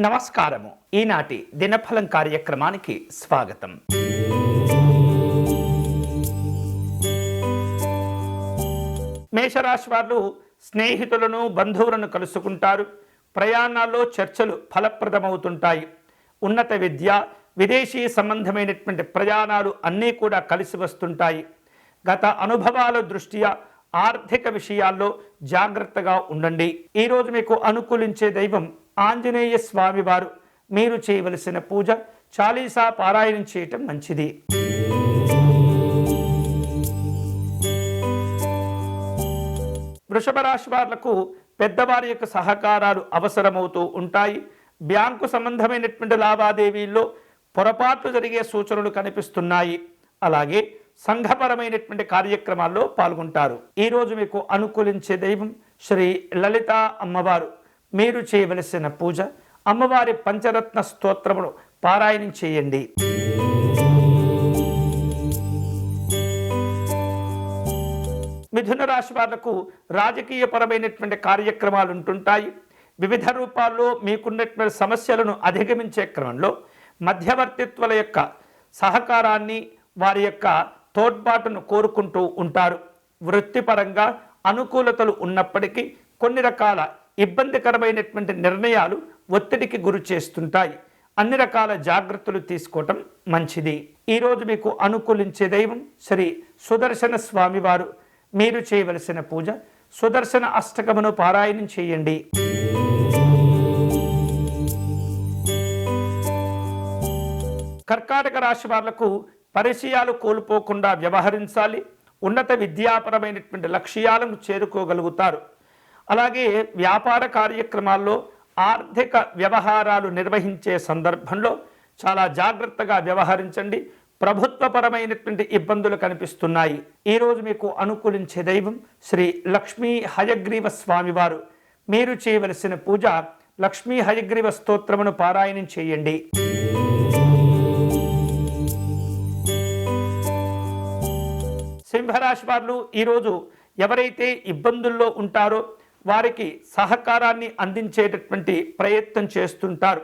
నమస్కారము. ఈనాటి దినఫలం కార్యక్రమానికి స్వాగతం. మేషరాశి వారు స్నేహితులను బంధువులను కలుసుకుంటారు. ప్రయాణాల్లో చర్చలు ఫలప్రదమవుతుంటాయి. ఉన్నత విద్య విదేశీ సంబంధమైనటువంటి ప్రయాణాలు అన్నీ కూడా కలిసి వస్తుంటాయి. గత అనుభవాల దృష్ట్యా ఆర్థిక విషయాల్లో జాగ్రత్తగా ఉండండి. ఈరోజు మీకు అనుకూలించే దైవం ఆంజనేయ స్వామివారు మీరు చేయవలసిన పూజ చాలీసా పారాయణం చేయటం మంచిది. వృషభ రాశి వాళ్ళకు పెద్దవారి యొక్క సహకారాలు అవసరమవుతూ ఉంటాయి. బ్యాంకు సంబంధమైనటువంటి లావాదేవీల్లో పొరపాట్లు జరిగే సూచనలు కనిపిస్తున్నాయి. అలాగే సంఘపరమైనటువంటి కార్యక్రమాల్లో పాల్గొంటారు. ఈరోజు మీకు అనుకూలించే దైవం శ్రీ లలిత అమ్మవారు. మీరు చేయవలసిన పూజ అమ్మవారి పంచరత్న స్తోత్రమును పారాయణం చేయండి. మిథున రాశి వాళ్ళకు రాజకీయపరమైనటువంటి కార్యక్రమాలు ఉంటుంటాయి. వివిధ రూపాల్లో మీకున్నటువంటి సమస్యలను అధిగమించే క్రమంలో మధ్యవర్తిత్వాల యొక్క సహకారాన్ని వారి యొక్క తోడ్పాటును కోరుకుంటూ ఉంటారు. వృత్తిపరంగా అనుకూలతలు ఉన్నప్పటికీ కొన్ని రకాల ఇబ్బందికరమైనటువంటి నిర్ణయాలు ఒత్తిడికి గురి చేస్తుంటాయి. అన్ని రకాల జాగ్రత్తలు తీసుకోవటం మంచిది. ఈరోజు మీకు అనుకూలించే దైవం శ్రీ సుదర్శన స్వామివారు. మీరు చేయవలసిన పూజ సుదర్శన అష్టకమును పారాయణం చేయండి. కర్కాటక రాశి వాళ్ళకు పరిచయాలు కోల్పోకుండా వ్యవహరించాలి. ఉన్నత విద్యాపరమైనటువంటి లక్ష్యాలను చేరుకోగలుగుతారు. అలాగే వ్యాపార కార్యక్రమాల్లో ఆర్థిక వ్యవహారాలు నిర్వహించే సందర్భంలో చాలా జాగ్రత్తగా వ్యవహరించండి. ప్రభుత్వపరమైనటువంటి ఇబ్బందులు కనిపిస్తున్నాయి. ఈరోజు మీకు అనుకూలించే దైవం శ్రీ లక్ష్మీ హయగ్రీవ స్వామివారు. మీరు చేయవలసిన పూజ లక్ష్మీ హయగ్రీవ స్తోత్రమును పారాయణం చేయండి. సింహరాశి వారు ఈరోజు ఎవరైతే ఇబ్బందుల్లో ఉంటారో వారికి సహకారాన్ని అందించేటటువంటి ప్రయత్నం చేస్తుంటారు.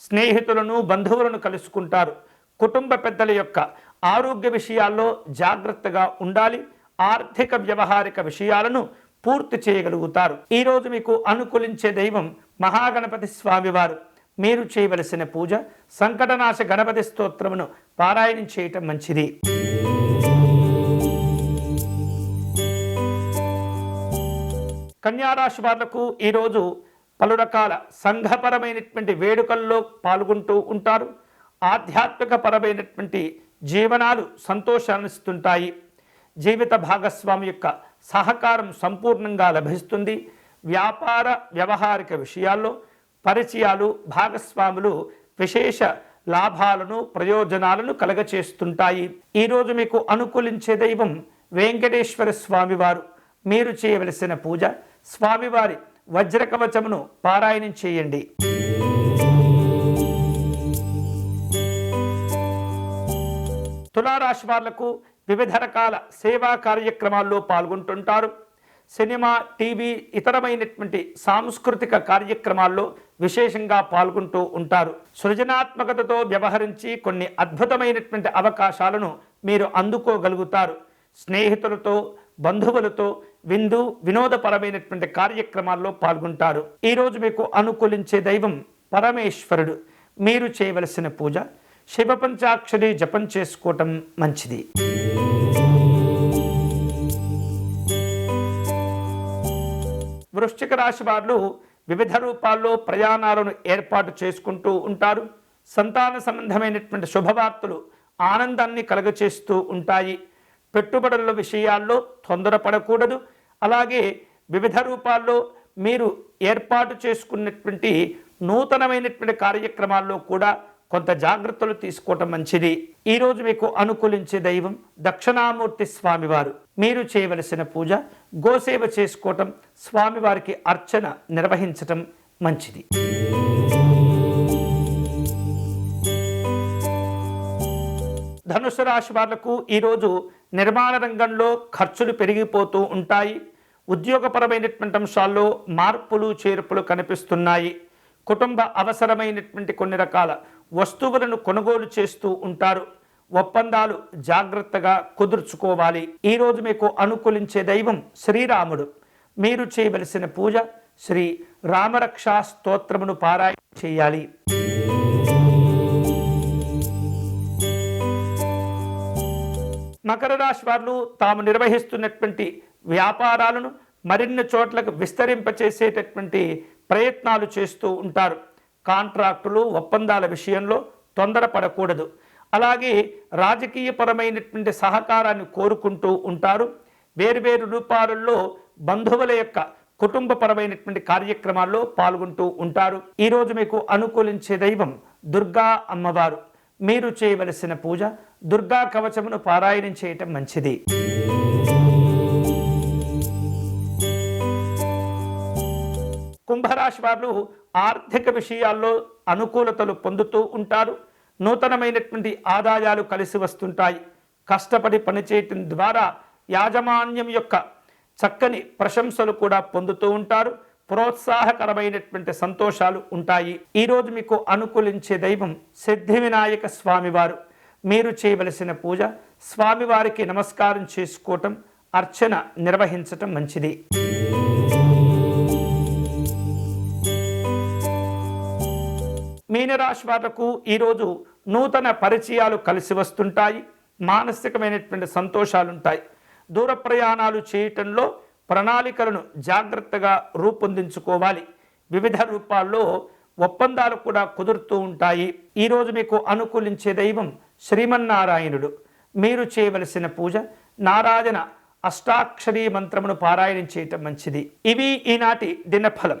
స్నేహితులను బంధువులను కలుసుకుంటారు. కుటుంబ పెద్దల యొక్క ఆరోగ్య విషయాల్లో జాగ్రత్తగా ఉండాలి. ఆర్థిక వ్యవహారిక విషయాలను పూర్తి చేయగలుగుతారు. ఈరోజు మీకు అనుకూలించే దైవం మహాగణపతి స్వామివారు. మీరు చేయవలసిన పూజ సంకటనాశ గణపతి స్తోత్రమును పారాయణం చేయటం మంచిది. కన్యారాశి వాళ్ళకు ఈరోజు పలు రకాల సంఘపరమైనటువంటి వేడుకల్లో పాల్గొంటూ ఉంటారు. ఆధ్యాత్మిక పరమైనటువంటి జీవనాలు సంతోషాన్నిస్తుంటాయి. జీవిత భాగస్వామి యొక్క సహకారం సంపూర్ణంగా లభిస్తుంది. వ్యాపార వ్యవహారిక విషయాల్లో పరిచయాలు భాగస్వాములు విశేష లాభాలను ప్రయోజనాలను కలగచేస్తుంటాయి. ఈరోజు మీకు అనుకూలించే దైవం వెంకటేశ్వర స్వామివారు. మీరు చేయవలసిన పూజ స్వామివారి వజ్రకవచమును పారాయణం చేయండి. తులారాశి వాళ్ళకు వివిధ రకాల సేవా కార్యక్రమాల్లో పాల్గొంటుంటారు. సినిమా టీవీ ఇతరమైనటువంటి సాంస్కృతిక కార్యక్రమాల్లో విశేషంగా పాల్గొంటూ ఉంటారు. సృజనాత్మకతతో వ్యవహరించి కొన్ని అద్భుతమైనటువంటి అవకాశాలను మీరు అందుకోగలుగుతారు. స్నేహితులతో బంధువులతో విందు వినోదపరమైనటువంటి కార్యక్రమాల్లో పాల్గొంటారు. ఈరోజు మీకు అనుకూలించే దైవం పరమేశ్వరుడు. మీరు చేయవలసిన పూజ శివ పంచాక్షరి జపం చేసుకోవటం మంచిది. వృశ్చిక రాశి వారు వివిధ రూపాల్లో ప్రయాణాలను ఏర్పాటు చేసుకుంటూ ఉంటారు. సంతాన సంబంధమైనటువంటి శుభవార్తలు ఆనందాన్ని కలుగచేస్తూ ఉంటాయి. పెట్టుబడుల విషయాల్లో తొందరపడకూడదు. అలాగే వివిధ రూపాల్లో మీరు ఏర్పాటు చేసుకున్నటువంటి నూతనమైనటువంటి కార్యక్రమాల్లో కూడా కొంత జాగ్రత్తలు తీసుకోవటం మంచిది. ఈరోజు మీకు అనుకూలించే దైవం దక్షిణామూర్తి స్వామివారు. మీరు చేయవలసిన పూజ గోసేవ చేసుకోవటం స్వామివారికి అర్చన నిర్వహించటం మంచిది. ధనుసు రాశి వాళ్ళకు ఈరోజు నిర్మాణ రంగంలో ఖర్చులు పెరిగిపోతూ ఉంటాయి. ఉద్యోగపరమైనటువంటి అంశాల్లో మార్పులు చేర్పులు కనిపిస్తున్నాయి. కుటుంబ అవసరమైనటువంటి కొన్ని రకాల వస్తువులను కొనుగోలు చేస్తూ ఉంటారు. ఒప్పందాలు జాగ్రత్తగా కుదుర్చుకోవాలి. ఈరోజు మీకు అనుకూలించే దైవం శ్రీరాముడు. మీరు చేయవలసిన పూజ శ్రీ రామరక్షా స్తోత్రమును పారాయణ చేయాలి. మకర రాశి వారు తాము నిర్వహిస్తున్నటువంటి వ్యాపారాలను మరిన్ని చోట్లకు విస్తరింపచేసేటటువంటి ప్రయత్నాలు చేస్తూ ఉంటారు. కాంట్రాక్టులు ఒప్పందాల విషయంలో తొందరపడకూడదు. అలాగే రాజకీయపరమైనటువంటి సహకారాన్ని కోరుకుంటూ ఉంటారు. వేరువేరు రూపాలలో బంధువుల యొక్క కుటుంబపరమైనటువంటి కార్యక్రమాల్లో పాల్గొంటూ ఉంటారు. ఈరోజు మీకు అనుకూలించే దైవం దుర్గా అమ్మవారు. మీరు చేయవలసిన పూజ దుర్గా కవచమును పారాయణం చేయటం మంచిది. కుంభరాశి వారు ఆర్థిక విషయాల్లో అనుకూలతలు పొందుతూ ఉంటారు. నూతనమైనటువంటి ఆదాయాలు కలిసి వస్తుంటాయి. కష్టపడి పనిచేయటం ద్వారా యాజమాన్యం యొక్క చక్కని ప్రశంసలు కూడా పొందుతూ ఉంటారు. ప్రోత్సాహకరమైనటువంటి సంతోషాలు ఉంటాయి. ఈరోజు మీకు అనుకూలించే దైవం సిద్ధి వినాయక స్వామివారు. మీరు చేయవలసిన పూజ స్వామివారికి నమస్కారం చేసుకోవటం అర్చన నిర్వహించటం మంచిది. మీనరాశి వాళ్ళకు ఈరోజు నూతన పరిచయాలు కలిసి వస్తుంటాయి. మానసికమైనటువంటి సంతోషాలు ఉంటాయి దూర ప్రయాణాలు చేయటంలో ప్రణాళికలను జాగ్రత్తగా రూపొందించుకోవాలి. వివిధ రూపాల్లో ఒప్పందాలు కూడా కుదురుతూ ఉంటాయి. ఈరోజు మీకు అనుకూలించే దైవం శ్రీమన్నారాయణుడు. మీరు చేయవలసిన పూజ నారాయణ అష్టాక్షరీ మంత్రమును పారాయణం చేయటం మంచిది. ఇవి ఈనాటి దినఫలం.